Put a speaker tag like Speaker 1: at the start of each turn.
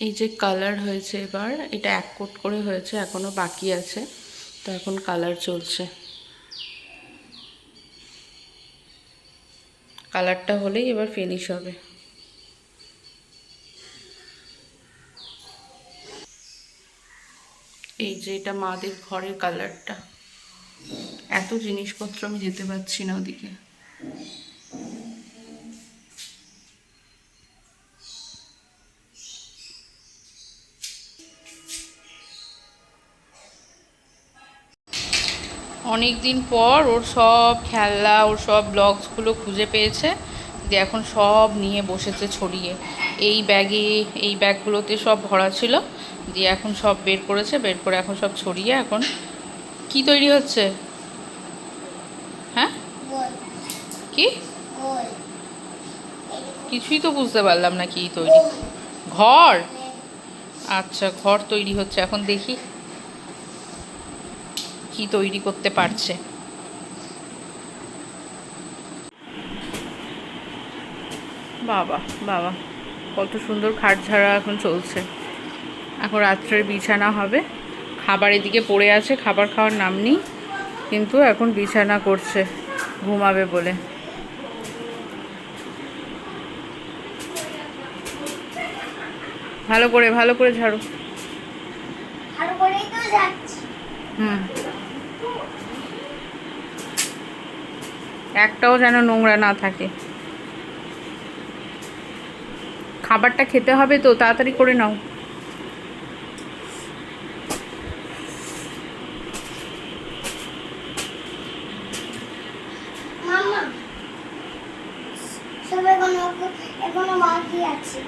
Speaker 1: এই যে কালার হয়েছে এবার, এটা এক কোট করে হয়েছে, এখনও বাকি আছে। তো এখন কালার চলছে। কালারটা হলেই এবার ফিনিশ হবে। এই যে এটা মাদের ঘরের কালারটা এত জিনিসপত্র আমি যেতে পারছি না ওদিকে। অনেক দিন পর ওর সব খেলনা ওর সব ব্লগসগুলো খুঁজে পেয়েছে। দিয়ে এখন সব নিয়ে বসেছে ছড়িয়ে। এই ব্যাগে এই ব্যাগগুলোতে সব ভরা ছিল। দিয়ে এখন সব বের করেছে বের করে এখন সব ছড়িয়ে এখন কি তৈরি হচ্ছে? হ্যাঁ? কি? কিছুই তো বুঝতে পারলাম না কি তৈরি। ঘর? আচ্ছা ঘর তৈরি হচ্ছে। এখন দেখি। কি তৈরি করতে পারছে? বাবা বাবা কত সুন্দর খাট ঝাড়া এখন চলছে। এখন রাত্রের বিছানা হবে। খাবার এদিকে পড়ে আছে খাবার খাওয়ার নাম নেই কিন্তু এখন বিছানা করছে ঘুমাবে বলে। ভালো করে ভালো করে ঝাড়ো।
Speaker 2: ভালো করেই তো যাচ্ছি।
Speaker 1: হুম। একটাও যেন নোংরা না থাকে। খাবারটা খেতে হবে তো, তাড়াতাড়ি করে নাও। এখনও বাকি আছে।